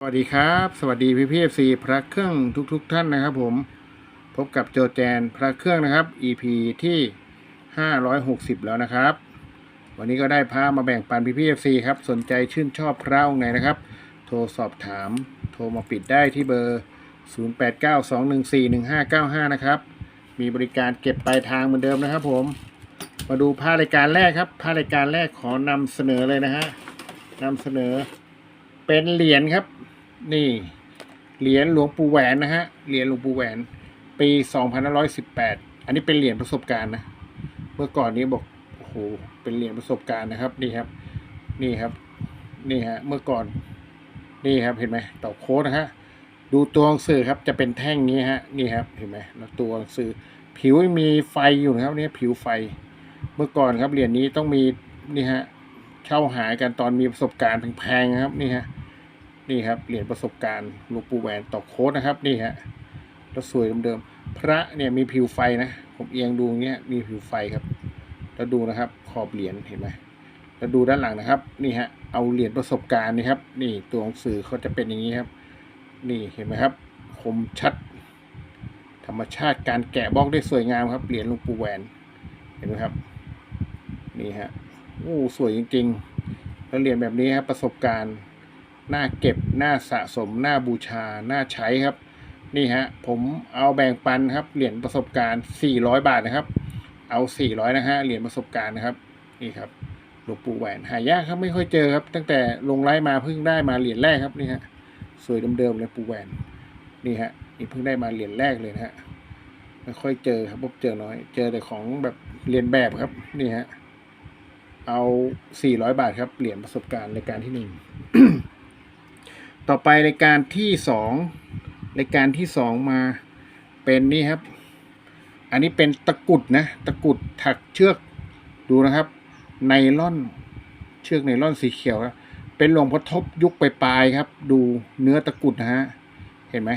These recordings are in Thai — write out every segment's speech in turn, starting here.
สวัสดีครับ สวัสดีพี่พีเอฟซีพระเครื่องทุกๆทท่านนะครับ ผมพบกับโจแจนพระเครื่องนะครับ EP ที่ 560 แล้วนะครับ วันนี้ก็ได้พามาแบ่งปันพี่พีเอฟซีครับสนใจชื่นชอบพระองค์ไหนนะครับ โทรสอบถาม โทรมาปิดได้ที่เบอร์ 0892141595 นะครับ มีบริการเก็บปลายทางเหมือนเดิมนะครับ ผมมาดูผ้ารายการแรกครับผ้ารายการแรกขอนำเสนอเลยนะฮะนำเสนอเป็นเหรียญครับ นี่เหรียญหลวงปู่แหวนนะฮะเหรียญหลวงปู่แหวน ปี2518อันนี้เป็นเหรียญประสบการณ์นะเมื่อก่อนนี้บอกโอ้โหเป็นเหรียญประสบการณ์นะครับนี่ครับ นี่ครับ นี่ฮะเมื่อก่อน นี่ครับเห็นไหมต่อโค้ดนะฮะดูตัวหนังสือครับจะเป็นแท่งนี้ฮะนี่ครับเห็นไหมแล้วตัวหนังสือ ผิวมีไฟอยู่นะครับเนี่ยผิวไฟ เมื่อก่อนครับเหรียญนี้ต้องมีนี่ฮะเช่าหากันตอนมีประสบการณ์แพงๆนะครับนี่ฮะ นี่ครับเหรียญประสบการณ์หลวงปู่แหวนต่อโค้ดนะครับนี่ฮะแล้วสวยเดิมๆพระเนี่ยมีผิวไฟนะ ผมเอียงดูอย่างเงี้ยมีผิวไฟครับ แล้วดูนะครับ ขอบเหรียญเห็นไหมแล้วดูด้านหลังนะครับ นี่ฮะเอาเหรียญประสบการณ์นี่ครับ นี่ตัวหนังสือเขาจะเป็นอย่างนี้ครับ นี่เห็นไหมครับ คมชัด ธรรมชาติการแกะบล็อกได้สวยงามครับเหรียญหลวงปู่แหวนเห็นไหมครับ นี่ฮะโอ้สวยจริงๆแล้วเหรียญแบบนี้ครับประสบการณ์ น่าเก็บน่าสะสมน่าบูชาน่าใช้ครับ นี่ฮะผมเอาแบ่งปันครับเหรียญประสบการณ์ 400 บาทนะครับ เอา 400 นะฮะเหรียญประสบการณ์นะครับนี่ครับหลวงปู่แหวนหายากครับไม่ค่อยเจอครับ ตั้งแต่ลงไลฟ์มาเพิ่งได้มาเหรียญแรกครับนี่ฮะสวยเดิมๆเลยปู่แหวนนี่ฮะนี่เพิ่งได้มาเหรียญแรกเลยนะฮะไม่ค่อยเจอครับพบเจอน้อย เจอแต่ของแบบเรียนแบบครับนี่ฮะเอา 400 บาทครับ เหรียญประสบการณ์รายการที่หนึ่ง ต่อไปรายการที่สองรายการที่สองมาเป็นนี่ครับ อันนี้เป็นตะกุดนะ ตะกุดถักเชือกดูนะครับ ไนล่อนเชือกไนล่อนสีเขียวครับเป็นหลวงพ่อทบยุคปลายๆครับ ดูเนื้อตะกุดนะฮะเห็นไหม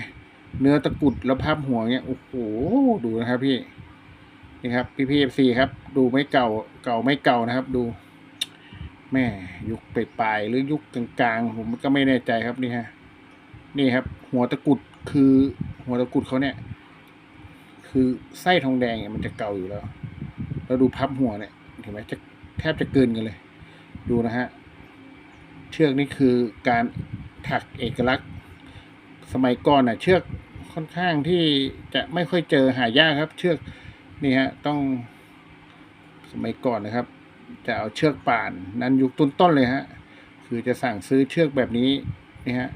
เนื้อตะกุดแล้วภาพหัวเงี้ยโอ้โหดูนะครับพี่นี่ครับพี่พีเอฟซีครับ ดูไม่เก่าเก่าไม่เก่านะครับ ดู แม่ยุคปลายๆหรือยุคกลางๆผมก็ไม่แน่ใจครับนี่ฮะนี่ครับ หัวตะกุดคือหัวตะกุดเขาเนี่ย คือไส้ทองแดงเนี่ยมันจะเก่าอยู่แล้ว แล้วดูพับหัวเนี่ยเห็นไหมจะแทบจะเกินกันเลย ดูนะฮะเชือกนี่คือการถักเอกลักษณ์ สมัยก่อนน่ะ เชือกค่อนข้างที่จะไม่ค่อยเจอหายากครับ เชือกนี่ฮะต้องสมัยก่อนนะครับ จะเอาเชือกป่านนั้นยุคต้นๆเลยฮะ คือจะสั่งซื้อเชือกแบบนี้นี่ฮะ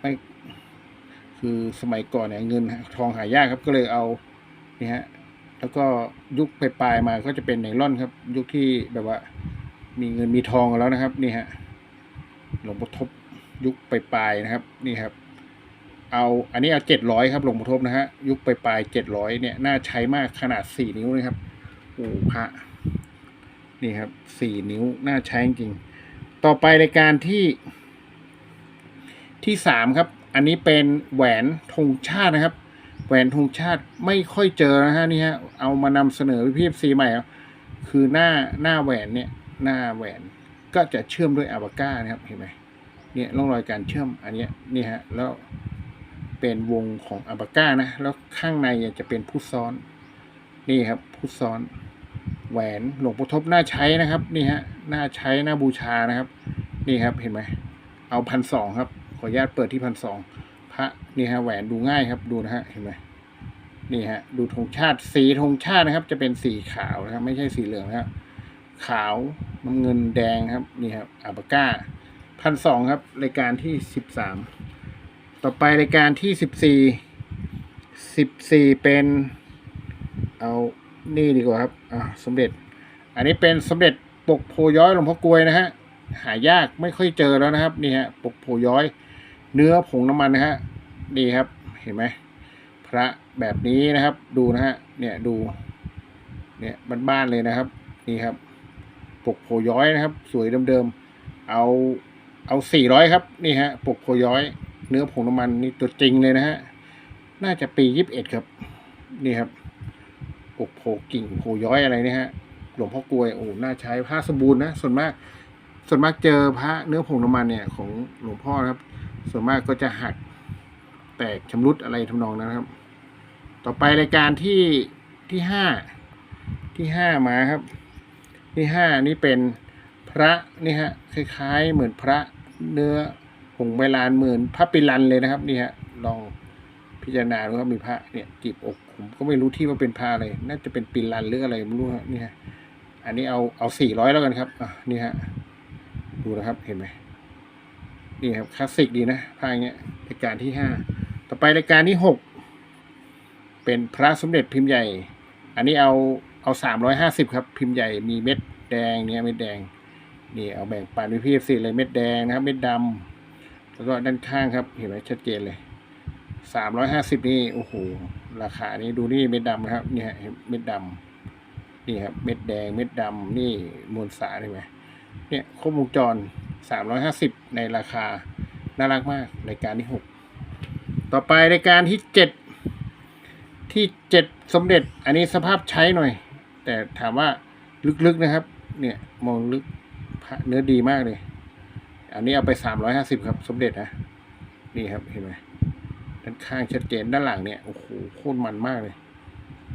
ไม่คือสมัยก่อนเนี่ยเงินทองหายากครับก็เลยเอานี่ฮะแล้วก็ยุคปลายๆมาก็จะเป็นไนล่อนครับ ยุคที่แบบว่า มีเงินมีทองแล้วนะครับ นี่ฮะหลวงพ่อทบยุคปลายๆนะครับ นี่ครับ เอาอันนี้เอาเจ็ดร้อยครับหลวงพ่อทบนะฮะยุคปลายๆเจ็ดร้อยเนี่ยน่าใช้มากขนาดสี่นิ้วนะครับโอ้พระ นี่ครับสี่นิ้วน่าใช้จริง ต่อไปรายการที่ที่สามครับ อันนี้เป็นแหวนธงชาตินะครับ แหวนธงชาติไม่ค่อยเจอนะฮะนี่ฮะเอามานำเสนอพี่พีซีใหม่ครับคือหน้าหน้าแหวนเนี่ยหน้าแหวนก็จะเชื่อมด้วยอะบาก้านะครับเห็นไหมเนี่ยร่องรอยการเชื่อมอันนี้นี่ฮะแล้วเป็นวงของอะบาก้านะ แล้วข้างในจะเป็นพุทซ้อน นี่ครับพุทซ้อน แหวนหลวงปู่ทบน่าใช้นะครับนี่ฮะน่าใช้น่าบูชานะครับ นี่ครับเห็นไหมเอาพันสองครับ ขออนุญาตเปิดที่พันสองพระนี่ฮะแหวนดูง่ายครับดูนะฮะเห็นไหมนี่ฮะดูธงชาติสีธงชาตินะครับ จะเป็นสีขาวนะครับ ไม่ใช่สีเหลืองนะครับขาวน้ำเงินแดงครับนี่ครับอาบาก้าพันสองครับรายการที่สิบสามต่อไปรายการที่สิบสี่สิบสี่เป็นเอา นี่ดีกว่าครับอ่าสมเด็จ อันนี้เป็นสมเด็จปกโพย้อยหลวงพ่อกลวยนะฮะหายากไม่ค่อยเจอแล้วนะครับนี่ฮะปกโพย้อย เนื้อผงน้ำมันนะฮะนี่ครับเห็นไหมพระแบบนี้นะครับดูนะฮะเนี่ยดูเนี่ยบ้านๆเลยนะครับนี่ครับปกโพย้อยนะครับ สวยเดิมๆเอาเอาสี่ร้อยครับนี่ฮะปกโพย้อย เนื้อผงน้ำมันนี่ตัวจริงเลยนะฮะน่าจะปียี่สิบเอ็ดครับ นี่ครับ ปกโพกิ่งโพย้อยอะไรเนี่ยฮะหลวงพ่อกลวยโอ้น่าใช้ผ้าสมบูรณ์นะส่วนมาก ส่วนมากเจอพระเนื้อผงน้ำมันเนี่ยของหลวงพ่อนะครับ ส่วนมากก็จะหักแตกชำรุดอะไรทำนองนั้นครับ ต่อไปรายการที่ที่ห้าที่ห้ามาครับ ที่ห้านี่เป็นพระนี่ฮะคล้ายๆ เหมือนพระเนื้อผงใบลานเหมือนพระปิลันเลยนะครับนี่ฮะลอง พิจารณาดูครับมีพระเนี่ยจีบอกผมก็ไม่รู้ที่ว่าเป็นพระอะไร น่าจะเป็นปิลันหรืออะไรไม่รู้ฮะนี่ฮะอันนี้เอาเอาสี่ร้อยแล้วกันครับอะนี่ฮะดูนะครับเห็นไหมนี่ครับคลาสสิกดีนะพระอย่างเงี้ยรายการที่ห้าต่อไปรายการที่หกเป็นพระสมเด็จพิมพ์ใหญ่ อันนี้เอาเอาสามร้อยห้าสิบครับ พิมพ์ใหญ่มีเม็ดแดงเนี่ยเม็ดแดงนี่เอาแบ่งปันวิพีสิเลยเม็ดแดงนะครับ เม็ดดำแล้วก็ด้านข้างครับ เห็นไหมชัดเจนเลย สามร้อยห้าสิบนี่โอ้โหราคานี้ดูนี่เม็ดดำนะครับนี่ฮะเม็ดดำนี่ครับเม็ดแดงเม็ดดำนี่มวลสารเห็นไหมเนี่ยครบวงจรสามร้อยห้าสิบในราคาน่ารักมากรายการที่หกต่อไปรายการที่เจ็ดที่เจ็ดสมเด็จ อันนี้สภาพใช้หน่อย แต่ถามว่าลึกๆนะครับ เนี่ยมองลึกเนื้อดีมากเลย อันนี้เอาไปสามร้อยห้าสิบครับ สมเด็จนะนี่ครับเห็นไหม ด้านข้างชัดเจนด้านหลังเนี่ยโอ้โหโคตรมันมากเลย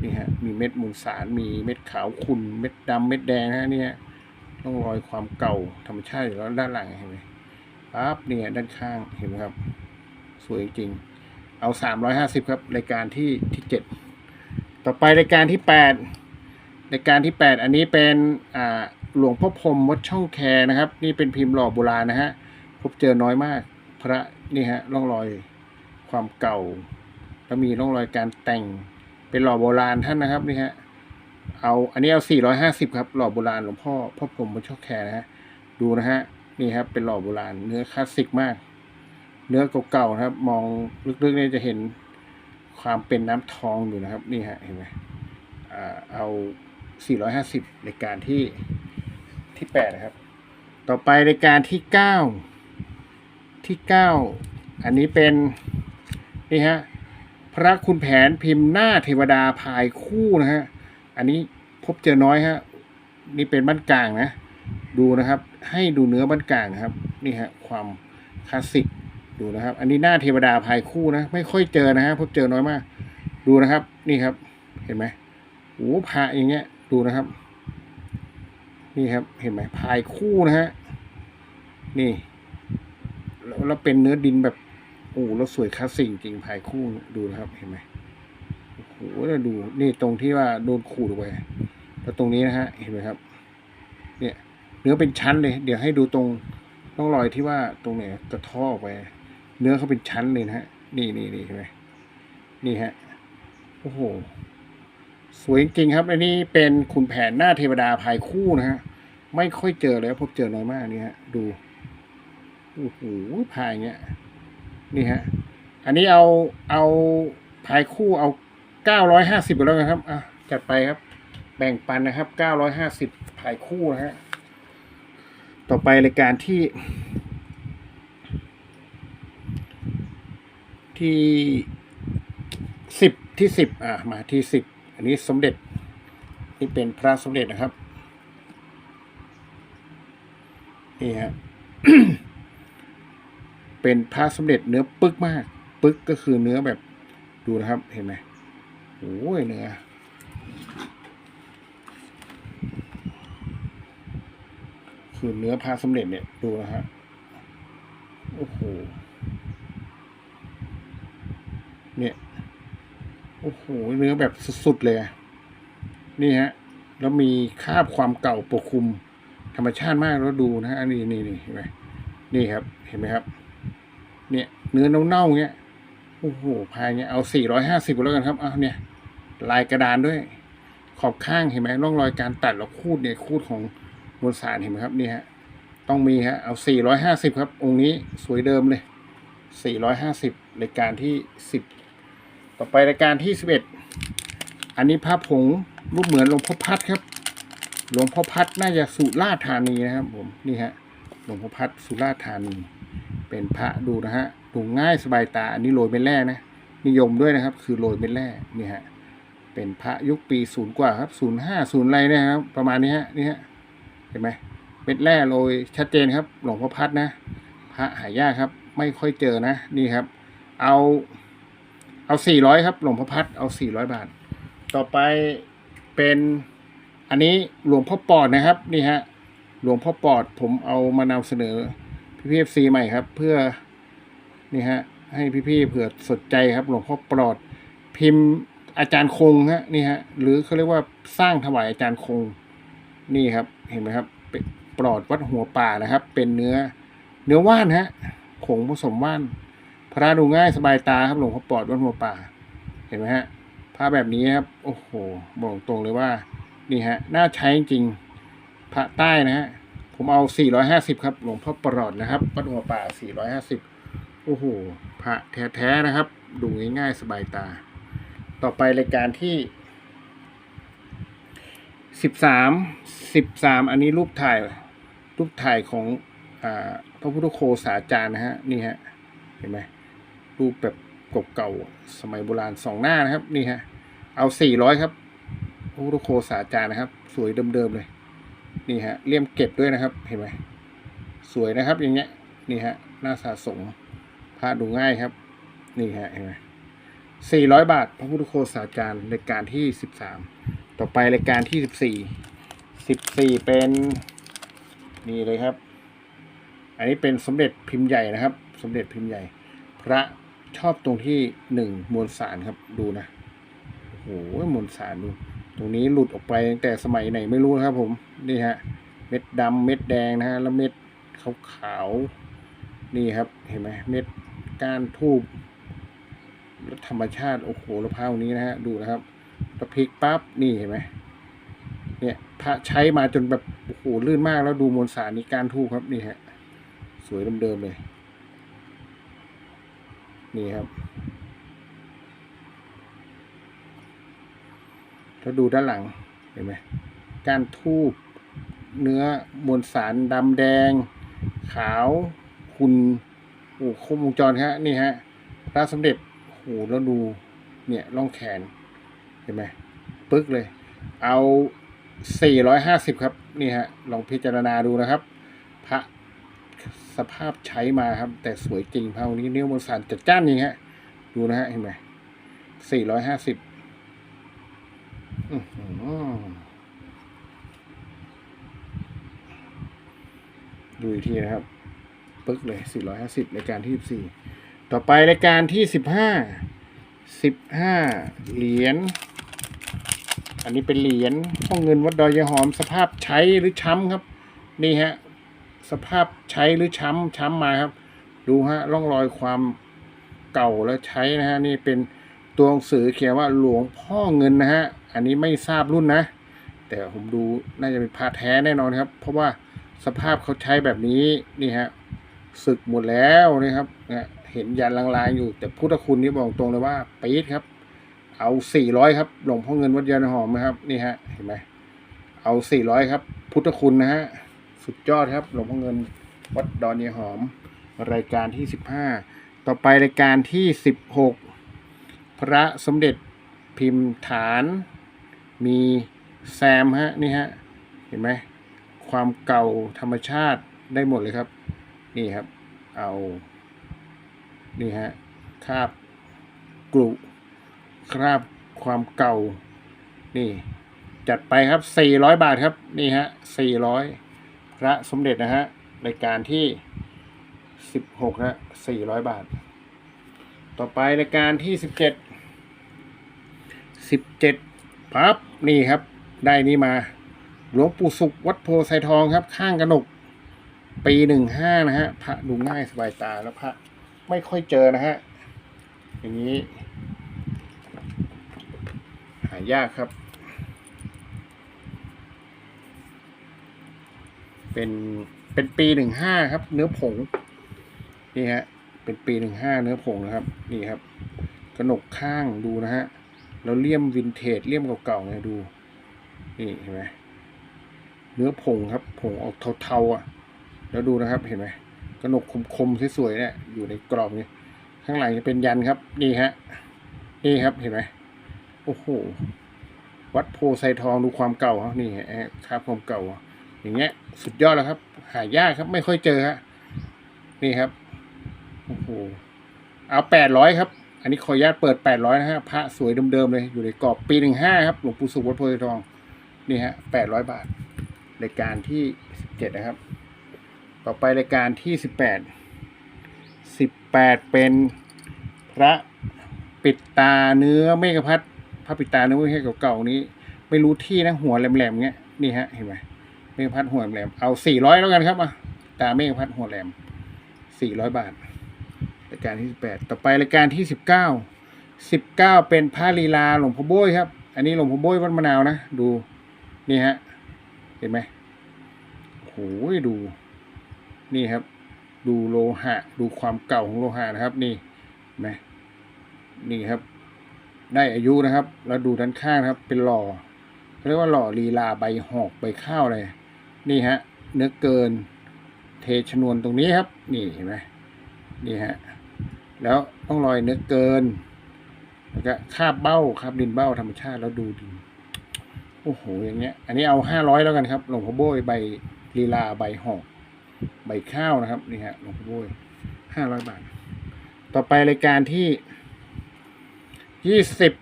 นี่ฮะมีเม็ดมูลสารมีเม็ดขาวขุ่นเม็ดดำเม็ดแดงนะเนี่ยต้องรอยความเก่าธรรมชาติอยู่แล้วด้านหลังเห็นไหมปั๊บเนี่ยด้านข้างเห็นไหมครับ สวยจริง เอาสามร้อยห้าสิบครับรายการที่ที่เจ็ดต่อไปรายการที่แปดรายการที่แปดอันนี้เป็นอ่าหลวงพ่อพรมวัดช่องแคนะครับ นี่เป็นพิมพ์หล่อโบราณนะฮะพบเจอน้อยมาก พระนี่ฮะร่องรอย ความเก่า แล้วมีร่องรอยการแต่งเป็นหล่อโบราณท่านนะครับนี่ฮะเอาอันนี้เอา450 ครับ หล่อโบราณหลวงพ่อพ่อพรหมวัดช่อแคร์นะฮะดูนะฮะนี่ครับเป็นหล่อโบราณเนื้อคลาสสิกมาก เนื้อเก่าๆนะครับ มองลึกๆเนี่ยจะเห็นความเป็นน้ำทองอยู่นะครับ นี่ฮะเห็นไหมอ่าเอา 450 ในการที่ที่แปดนะครับ ต่อไปรายการที่เก้าที่เก้าอันนี้เป็น นี่ฮะพระคุณแผนพิมพ์หน้าเทวดาพายคู่นะฮะอันนี้พบเจอน้อยฮะนี่เป็นบ้านกลางนะ ดูนะครับ ให้ดูเนื้อบ้านกลางครับ นี่ฮะความคลาสสิกดูนะครับ อันนี้หน้าเทวดาพายคู่นะ ไม่ค่อยเจอนะฮะพบเจอน้อยมาก ดูนะครับ นี่ครับ เห็นไหมโอ้พระอย่างเงี้ย ดูนะครับ นี่ครับ เห็นไหมพายคู่นะฮะนี่แล้วแล้วเป็นเนื้อดินแบบ โอ้แล้วสวยคลาสสิกจริงพายคู่ดูนะครับเห็นไหมโอ้โหแล้วดูนี่ตรงที่ว่าโดนขูดไปแล้วตรงนี้นะฮะเห็นไหมครับ เนี่ยเนื้อเป็นชั้นเลย เดี๋ยวให้ดูตรงต้องรอยที่ว่าตรงเนี้ยกระท่อออกไป เนื้อเขาเป็นชั้นเลยนะฮะนี่นี่นี่เห็นไหมนี่ฮะโอ้โหสวยจริงครับ อันนี้เป็นขุนแผนหน้าเทวดาภายคู่นะฮะไม่ค่อยเจอเลยพบเจอน้อยมากนี่ฮะดูโอ้โหพายเงี้ย นี่ฮะ อันนี้เอาเอาพายคู่เอาเก้าร้อยห้าสิบไปแล้วกันครับอะจัดไปครับ แบ่งปันนะครับเก้าร้อยห้าสิบพายคู่นะฮะต่อไปรายการที่ ที่สิบที่สิบอะมาที่สิบอันนี้สมเด็จนี่เป็นพระสมเด็จนะครับนี่ฮะ เป็นพระสมเด็จเนื้อปึกมาก ปึกก็คือเนื้อแบบดูนะครับเห็นไหมโอ้ยเนื้อคือเนื้อพระสมเด็จเนี่ยดูนะฮะโอ้โหเนี่ยโอ้โหเนื้อแบบสุดๆเลยนี่ฮะแล้วมีคาบความเก่าปกคลุมธรรมชาติมากแล้วดูนะฮะอันนี้นี่นี่เห็นไหมนี่ครับ เห็นไหมครับ เนี่ย เนื้อเน่าๆเงี้ยโอ้โหพายเงี้ยเอาสี่ร้อยห้าสิบแล้วกันครับเอาเนี่ย ลายกระดานด้วย ขอบข้างเห็นไหมร่องรอยการตัดแล้วคูดเนี่ยคูดของมวลสารเห็นไหมครับนี่ฮะต้องมีฮะเอาสี่ร้อยห้าสิบครับ องค์นี้สวยเดิมเลยสี่ร้อยห้าสิบรายการที่สิบต่อไปรายการที่สิบเอ็ดอันนี้พระผงรูปเหมือนหลวงพ่อพัดครับหลวงพ่อพัดน่าจะสุราษฎร์ธานีนะครับผมนี่ฮะหลวงพ่อพัดสุราษฎร์ธานี เป็นพระดูนะฮะดูง่ายสบายตาอันนี้โรยเป็นแร่นะนิยมด้วยนะครับ คือโรยเป็นแร่นี่ฮะเป็นพระยุคปีศูนย์กว่าครับศูนย์ห้าศูนย์อะไรนะครับประมาณนี้ฮะนี่ฮะเห็นไหมเม็ดแร่โรยชัดเจนครับ หลวงพ่อพัดนะ พระหายากครับ ไม่ค่อยเจอนะนี่ครับ เอาเอาสี่ร้อยครับ หลวงพ่อพัดเอาสี่ร้อยบาท ต่อไปเป็นอันนี้หลวงพ่อปอดนะครับนี่ฮะหลวงพ่อปอดผมเอามานำเสนอ พี่พีเอฟซีใหม่ครับ เพื่อนี่ฮะให้พี่ๆเผื่อสนใจครับ หลวงพ่อปลอด พิมพ์อาจารย์คงฮะนี่ฮะหรือเขาเรียกว่าสร้างถวายอาจารย์คงนี่ครับ เห็นไหมครับเป็นปลอดวัดหัวป่านะครับ เป็นเนื้อ เนื้อว่านฮะผงผสมว่าน พระดูง่ายสบายตาครับหลวงพ่อปลอดวัดหัวป่า เห็นไหมฮะผ้าแบบนี้ครับ โอ้โห บอกตรงเลยว่า นี่ฮะ น่าใช้จริง พระใต้นะฮะ ผมเอา 450 ครับ หลวงพ่อปลอดนะครับวัดหัวป่า 450 โอ้โห พระแท้ๆนะครับ ดูง่ายๆ สบายตา ต่อไปรายการที่ 13 13 อันนี้รูปถ่าย รูปถ่ายของอ่าพระพุทธโคสาจารย์นะฮะ นี่ฮะ เห็นไหม รูปแบบเก่าๆ สมัยโบราณสองหน้านะครับ นี่ฮะ เอา 400 ครับพระพุทธโคสาจารย์นะครับ สวยเดิมๆเลย นี่ฮะเลี่ยมเก็บด้วยนะครับเห็นไหมสวยนะครับอย่างเงี้ยนี่ฮะหน้าสะสมพระดูง่ายครับ นี่ฮะเห็นไหมสี่ร้อยบาท พระพุทธโคสาจารย์รายการที่สิบสามต่อไปรายการที่สิบสี่สิบสี่เป็นนี่เลยครับ อันนี้เป็นสมเด็จพิมพ์ใหญ่นะครับ สมเด็จพิมพ์ใหญ่ พระชอบตรงที่หนึ่งมวลสารครับดูนะโอ้โหมวลสารดู ตรงนี้หลุดออกไปตั้งแต่สมัยไหนไม่รู้นะครับ ผมนี่ฮะเม็ดดำเม็ดแดงนะฮะแล้วเม็ดขาวขาวๆนี่ครับเห็นไหมเม็ดก้านทูบแล้วธรรมชาติโอ้โหแล้วพร้าวนี้นะฮะดูนะครับแล้วพลิกปั๊บนี่เห็นไหมเนี่ยพระใช้มาจนแบบโอ้โหลื่นมากแล้วดูมวลสารนี่ก้านทูบครับนี่ฮะสวยเดิมๆเลย นี่ครับ ถ้าดูด้านหลังเห็นไหมก้านทูบเนื้อมวลสารดำแดง ขาวคุณโอ้ครบวงจรฮะนี่ฮะพระสมเด็จโอ้โหแล้วดูเนี่ยร่องแขนเห็นไหมปึ๊กเลย เอา 450 ครับ นี่ฮะ ลองพิจารณาดูนะครับ พระสภาพใช้มาครับ แต่สวยจริงพระองค์นี้เนื้อมวลสารจัดจ้านจริงฮะ ดูนะฮะ เห็นไหม450อื้อหือ ดูอีกทีนะครับ ปึ๊กเลย 450รายการที่ 14 ต่อไปรายการที่ 15 15 เหรียญ อันนี้เป็นเหรียญพ่อเงินวัดดอยยหอม สภาพใช้หรือช้ำครับ นี่ฮะ สภาพใช้หรือช้ำช้ำมาครับ ดูฮะ ร่องรอยความเก่าแล้วใช้นะฮะ นี่เป็นตัวหนังสือเขียนว่าหลวงพ่อเงินนะฮะ อันนี้ไม่ทราบรุ่นนะ แต่ผมดูน่าจะเป็นพาแท้แน่นอนครับ เพราะว่าสภาพเขาใช้แบบนี้นี่ฮะศึกหมดแล้วนะครับนะเห็นยันลางๆอยู่ แต่พุทธคุณนี่บอกตรงเลยว่าปี๊ดครับ เอาสี่ร้อยครับหลวงพ่อเงินวัดยานหอมนะครับนี่ฮะเห็นไหมเอาสี่ร้อยครับ พุทธคุณนะฮะสุดยอดครับหลวงพ่อเงินวัดดอนยายหอม รายการที่สิบห้าต่อไปรายการที่สิบหกพระสมเด็จพิมพ์ฐาน มีแซมฮะนี่ฮะเห็นไหมความเก่าธรรมชาติได้หมดเลยครับ นี่ครับ เอานี่ฮะคราบกลุคราบความเก่า นี่จัดไปครับ 400 บาทครับ นี่ฮะ 400 พระสมเด็จนะฮะรายการที่ 16นะ400 บาท ต่อไปรายการที่ 17 17ปั๊บ นี่ครับ ได้นี่มา หลวงปู่สุขวัดโพไซทองครับ ข้างกระหนก ปีหนึ่งห้านะฮะพระดูง่ายสบายตาแล้วพระไม่ค่อยเจอนะฮะ อย่างนี้ หายากครับ เป็นเป็นปีหนึ่งห้าครับ เนื้อผง นี่ฮะ เป็นปีหนึ่งห้าเนื้อผงนะครับ นี่ครับ กระหนกข้างดูนะฮะ แล้วเลี่ยมวินเทจเลี่ยมเก่าๆเนี่ยดู นี่เห็นไหมเนื้อผงครับผงออกเทาๆอะ แล้วดูนะครับเห็นไหมกระหนกคมๆสวยๆเนี่ยอยู่ในกรอบนี้ข้างหลังจะเป็นยันครับ นี่ฮะนี่ครับเห็นไหมโอ้โหวัดโพไซทองดูความเก่าครับนี่ฮะครับความเก่าอะอย่างเงี้ย สุดยอดแล้วครับ หายากครับ ไม่ค่อยเจอฮะนี่ครับโอ้โหเอาแปดร้อยครับ อันนี้ขออนุญาตเปิดแปดร้อยนะฮะพระสวยเดิมๆเลยอยู่ในกรอบปีหนึ่งห้าครับหลวงปู่สุวัดโพธิทองนี่ฮะแปดร้อยบาทรายการที่สิบเจ็ดนะครับ ต่อไปรายการที่สิบแปดสิบแปดเป็นพระปิดตาเนื้อเมฆพัดพระปิดตาเนื้อเมฆเก่าๆนี้ ไม่รู้ที่นะหัวแหลมๆเงี้ยนี่ฮะเห็นไหมเมฆพัดหัวแหลมเอาสี่ร้อยแล้วกันครับอะตาเมฆพัดหัวแหลมสี่ร้อยบาท รายการที่สิบแปดต่อไปรายการที่สิบเก้าสิบเก้าเป็นพระลีลาหลวงพ่อโบยครับ อันนี้หลวงพ่อโบยวัดมะนาวนะ ดูนี่ฮะเห็นไหมโอ้โหดูนี่ครับ ดูโลหะ ดูความเก่าของโลหะนะครับ นี่เห็นไหมนี่ครับ ได้อายุนะครับ แล้วดูด้านข้างนะครับ เป็นหล่อเขาเรียกว่าหล่อลีลาใบหอกใบข้าวเลยนี่ฮะเนื้อเกินเทชนวนตรงนี้ครับ นี่เห็นไหมนี่ฮะ แล้วต้องรอยเนื้อเกินแล้วก็คาบเบ้าคาบดินเบ้าธรรมชาติแล้วดูดินโอ้โหอย่างเงี้ย อันนี้เอาห้าร้อยแล้วกันครับหลวงพ่อโบยใบลีลาใบหอกใบข้าวนะครับนี่ฮะหลวงพ่อโบยห้าร้อยบาท ต่อไปรายการที่ยี่สิบ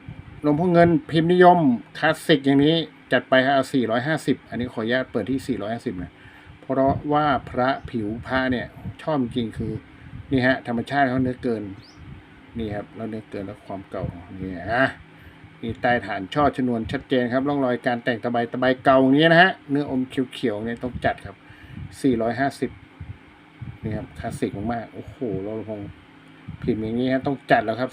หลวงพ่อเงินพิมพ์นิยมคลาสสิกอย่างนี้จัดไปฮะเอาสี่ร้อยห้าสิบอันนี้ขออนุญาตเปิดที่สี่ร้อยห้าสิบนะเพราะว่าพระผิวพระเนี่ยชอบจริงคือ นี่ฮะธรรมชาติเขาเนื้อเกิน นี่ครับแล้วเนื้อเกินแล้วความเก่านี่ฮะนี่ใต้ฐานช่อชนวนชัดเจนครับร่องรอยการแต่งตะไบตะไบเก่าอย่างเงี้ยนะฮะเนื้ออมเขียวๆเนี่ยต้องจัดครับ 450นี่ครับคลาสสิกมากๆโอ้โหเราคงพิมพ์อย่างนี้ฮะต้องจัดแล้วครับ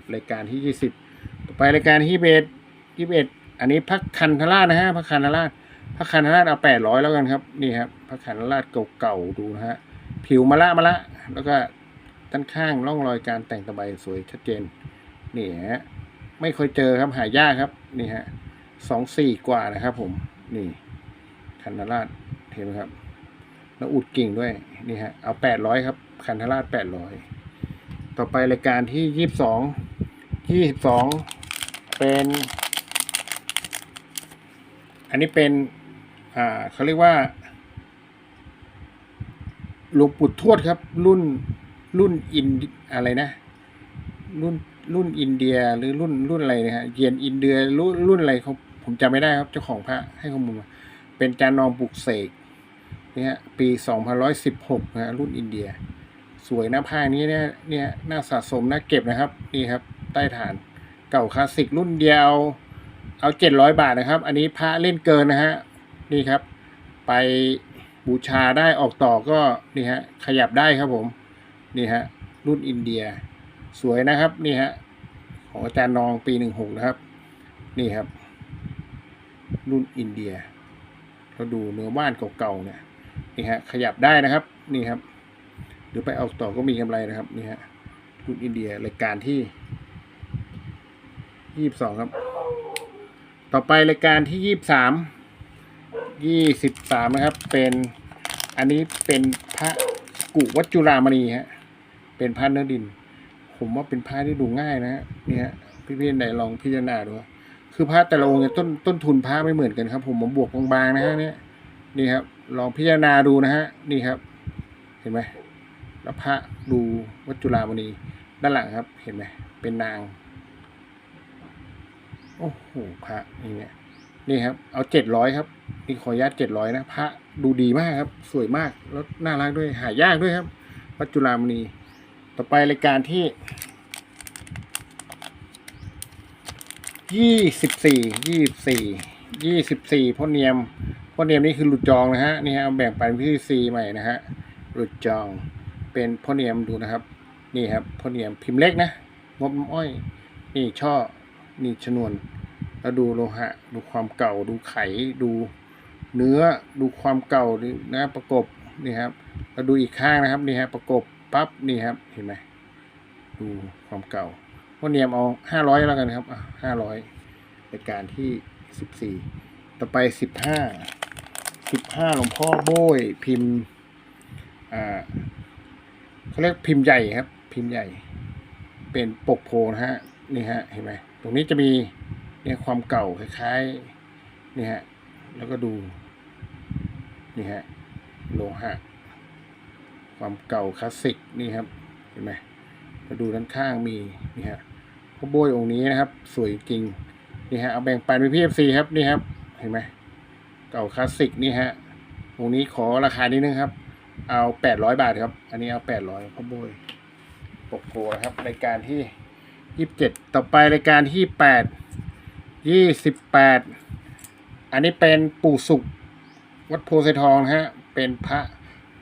450รายการที่ 20 ต่อไปรายการที่21 21อันนี้พักคันธราชนะฮะพักคันธราชพักคันธราชเอา800แล้วกันครับนี่ครับพักคันธราชเก่าๆดูนะฮะ ผิวมะละมะละ แล้วก็ด้านข้างร่องรอยการแต่งตะไบสวยชัดเจน นี่ฮะ ไม่เคยเจอครับหายากครับ นี่ฮะสองสี่กว่านะครับผม นี่คันธราชเห็นไหมครับ แล้วอุดกิ่งด้วย นี่ฮะ เอาแปดร้อยครับ คันธราชแปดร้อย ต่อไปรายการที่ยี่สิบสอง ยี่สิบสองเป็น อันนี้เป็น อ่าเขาเรียกว่า หลวงปู่ทวดครับ รุ่นรุ่นอินอะไรนะ รุ่นรุ่นอินเดียหรือรุ่นรุ่นอะไรนะฮะเยียนอินเดียรุ่นรุ่นอะไรเขาผมจำไม่ได้ครับเจ้าของพระให้ข้อมูลมาเป็นจานนองปลุกเสกเนี่ยฮะปี2116นะฮะรุ่นอินเดีย สวยนะผ้านี้เนี่ยเนี่ยน่าสะสมน่าเก็บนะครับนี่ครับ ใต้ฐานเก่าคลาสสิกรุ่นเดียวเอาเจ็ดร้อยบาทนะครับ อันนี้พระเล่นเกินนะฮะนี่ครับ ไป บูชาได้ออกต่อก็นี่ฮะขยับได้ครับผมนี่ฮะรุ่นอินเดีย สวยนะครับนี่ฮะของอาจารย์นองปีหนึ่งหกนะครับ นี่ครับ รุ่นอินเดีย เราดูเนื้อบ้านเก่าๆเนี่ยนี่ฮะขยับได้นะครับนี่ครับ หรือไปเอาต่อก็มีกำไรนะครับนี่ฮะรุ่นอินเดียรายการที่ยี่สิบสองครับ ต่อไปรายการที่ยี่สิบสาม ยี่สิบสามนะครับ เป็นอันนี้เป็นพระกุวัจจุรามณีฮะเป็นพระเนื้อดิน ผมว่าเป็นพระที่ดูง่ายนะฮะนี่ฮะพี่พี่ไหนลองพิจารณาดูคือพระแต่ละองค์เนี่ยต้นต้นทุนพระไม่เหมือนกันครับ ผมผมบวกบางๆนะฮะเนี่ยนี่ครับ ลองพิจารณาดูนะฮะนี่ครับ เห็นไหมแล้วพระดูวัจจุรามณีด้านหลังครับ เห็นไหมเป็นนางโอ้โหพระนี่เนี่ยนี่ครับ เอาเจ็ดร้อยครับ นี่ขออนุญาตเจ็ดร้อยนะพระดูดีมากครับ สวยมากแล้วน่ารักด้วยหายากด้วยครับวัจจุรามณีต่อไปรายการที่ยี่สิบสี่ยี่สิบสี่ยี่สิบสี่พ่อเนียมพ่อเนียมนี่คือหลุดจองนะฮะนี่ฮะแบ่งปันพี่ซีใหม่นะฮะหลุดจองเป็นพ่อเนียมดูนะครับ นี่ครับพ่อเนียมพิมพ์เล็กนะงบน้ำอ้อย นี่ช่อนี่ชนวน แล้วดูโลหะ ดูความเก่า ดูไข ดูเนื้อ ดูความเก่าดูนะประกบนี่ครับแล้วดูอีกข้างนะครับนี่ฮะประกบปั๊บนี่ครับเห็นไหมดูความเก่าพวกเนียมเอาห้าร้อยแล้วกันครับห้าร้อยรายการที่สิบสี่ต่อไปสิบห้าสิบห้าหลวงพ่อโบยพิมพ์อ่าเขาเรียกพิมพ์ใหญ่ครับ พิมพ์ใหญ่ เป็นปกโพนะฮะนี่ฮะเห็นไหมตรงนี้จะมี เนี่ยความเก่าคล้ายๆนี่ฮะแล้วก็ดูนี่ฮะโลหะ ความเก่าคลาสสิกนี่ครับเห็นไหมมาดูด้านข้างมีนี่ฮะพระโบยองค์นี้นะครับ สวยจริงนี่ฮะเอาแบ่งปันไปพี่เอฟซีครับนี่ครับเห็นไหมเก่าคลาสสิกนี่ฮะองค์นี้ขอราคานิดนึงครับ เอาแปดร้อยบาทครับ อันนี้เอาแปดร้อยพระโบยปกโพนะครับรายการที่ยี่สิบเจ็ดต่อไปรายการที่แปด ยี่สิบแปดอันนี้เป็นปู่สุข วัดโพไซทองฮะ เป็นพระ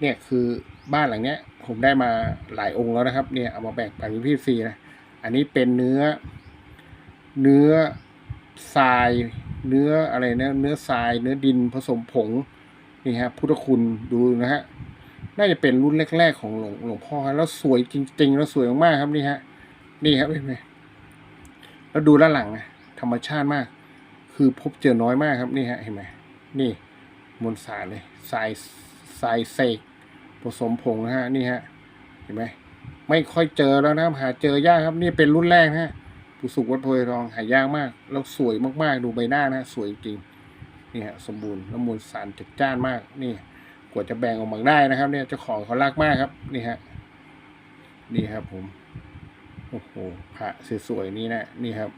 เนี่ยคือบ้านหลังเนี้ย ผมได้มาหลายองค์แล้วนะครับ เนี่ยเอามาแบ่งปันพี่ฟรีนะ อันนี้เป็นเนื้อ เนื้อทราย เนื้ออะไรนะ เนื้อทราย เนื้อดินผสมผงนี่ฮะพุทธคุณดูนะฮะน่าจะเป็นรุ่นแรก ๆ ของหลวงหลวงพ่อแล้วสวยจริง ๆ แล้วสวยมากๆครับนี่ฮะ นี่ครับเห็นไหมแล้วดูด้านหลังนะ ธรรมชาติมาก คือพบเจอน้อยมากครับนี่ฮะเห็นไหมนี่มวลสารเลยทรายทรายเสกผสมผงนะฮะนี่ฮะเห็นไหมไม่ค่อยเจอแล้วนะหาเจอยากครับนี่เป็นรุ่นแรกฮะผู้สุกวัดโพธิ์ทองหายากมาก แล้วสวยมากๆ ดูใบหน้านะสวยจริงนี่ฮะสมบูรณ์แล้วมวลสารจัดจ้านมากนี่กว่าจะแบ่งออกมาได้นะครับ เนี่ยเจ้าของเขารักมากครับนี่ฮะนี่ครับผมโอ้โหพระสวยๆนี่นะนี่ครับ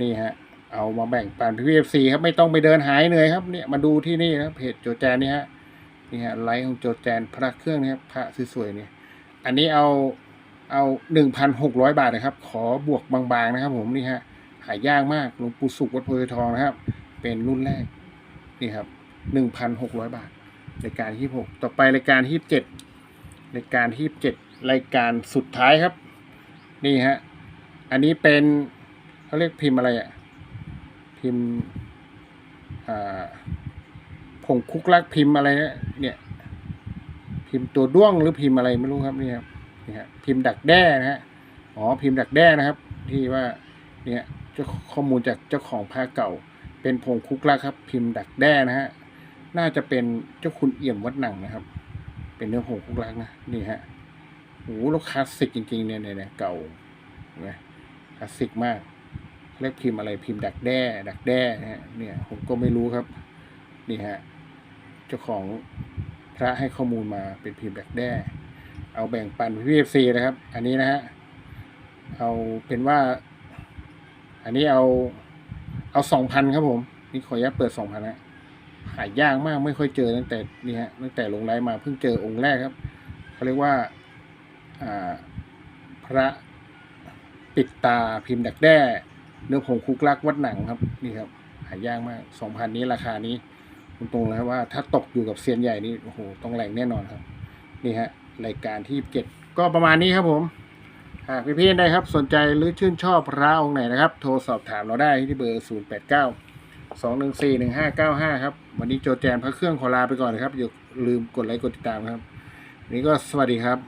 นี่ฮะ เอามาแบ่งปันพี่เอฟซีครับไม่ต้องไปเดินหายเหนื่อยครับ เนี่ยมาดูที่นี่นะเพจโจแจนนี่ฮะนี่ฮะไลฟ์ของโจแจนพระเครื่องนะครับพระสวยๆเนี่ย อันนี้เอาเอาหนึ่งพันหกร้อยบาทนะครับ ขอบวกบางๆนะครับ ผมนี่ฮะหายากมากหลวงปู่สุขวัดโพธิ์ทองนะครับ เป็นรุ่นแรกนี่ครับหนึ่งพันหกร้อยบาทรายการที่หกต่อไปรายการที่เจ็ดรายการที่เจ็ดรายการสุดท้ายครับ นี่ฮะอันนี้เป็น เขาเรียกพิมพ์อะไรอะพิมพ์ผงคุกลักพิมพ์อะไรเนี่ยเนี่ย พิมพ์ตัวด้วงหรือพิมพ์อะไรไม่รู้ครับนี่ครับนี่ฮะพิมพ์ดักแด้นะฮะอ๋อพิมพ์ดักแด้นะครับ ที่ว่าเนี่ยข้อมูลจากเจ้าของผ้าเก่า เป็นผงคุกลักครับ พิมพ์ดักแด้นะฮะน่าจะเป็นเจ้าคุณเอี่ยมวัดหนังนะครับ เป็นเนื้อผงคุกลักนะนี่ฮะโอ้โหล้วคลาสสิกจริงๆเนี่ยเนี่ยเนี่ยเก่าเห็นไหมคลาสสิกมาก เรียกพิมพ์อะไรพิมพ์ดักแด้ ดักแด้นะฮะเนี่ยผมก็ไม่รู้ครับนี่ฮะเจ้าของพระให้ข้อมูลมาเป็นพิมพ์ดักแด้ เอาแบ่งปันพี่เอฟซีนะครับ อันนี้นะฮะเอาเป็นว่า อันนี้เอาเอาสองพันครับผม นี่ขออนุญาตเปิดสองพันนะหายากมากไม่ค่อยเจอตั้งแต่นี่ฮะตั้งแต่ลงไลฟ์มาเพิ่งเจอองค์แรกครับเขาเรียกว่าอ่าพระปิดตาพิมพ์ดักแด้ เนื้อผงคุกลักวัดหนังครับนี่ครับหายากมากสองพันนี้ราคานี้ตรงๆเลยครับว่าถ้าตกอยู่กับเซียนใหญ่นี่โอ้โหต้องแรงแน่นอนครับ นี่ฮะรายการที่เจ็ดก็ประมาณนี้ครับผมหากพี่ๆได้ครับ สนใจหรือชื่นชอบพระองค์ไหนนะครับ โทรสอบถามเราได้ที่เบอร์ 0 8 9 2 1 4 1 5 9 5 ครับ วันนี้โจแจนพระเครื่องขอลาไปก่อนนะครับอย่าลืมกดไลค์กดติดตามครับนนี้ก็สวัสดีครับ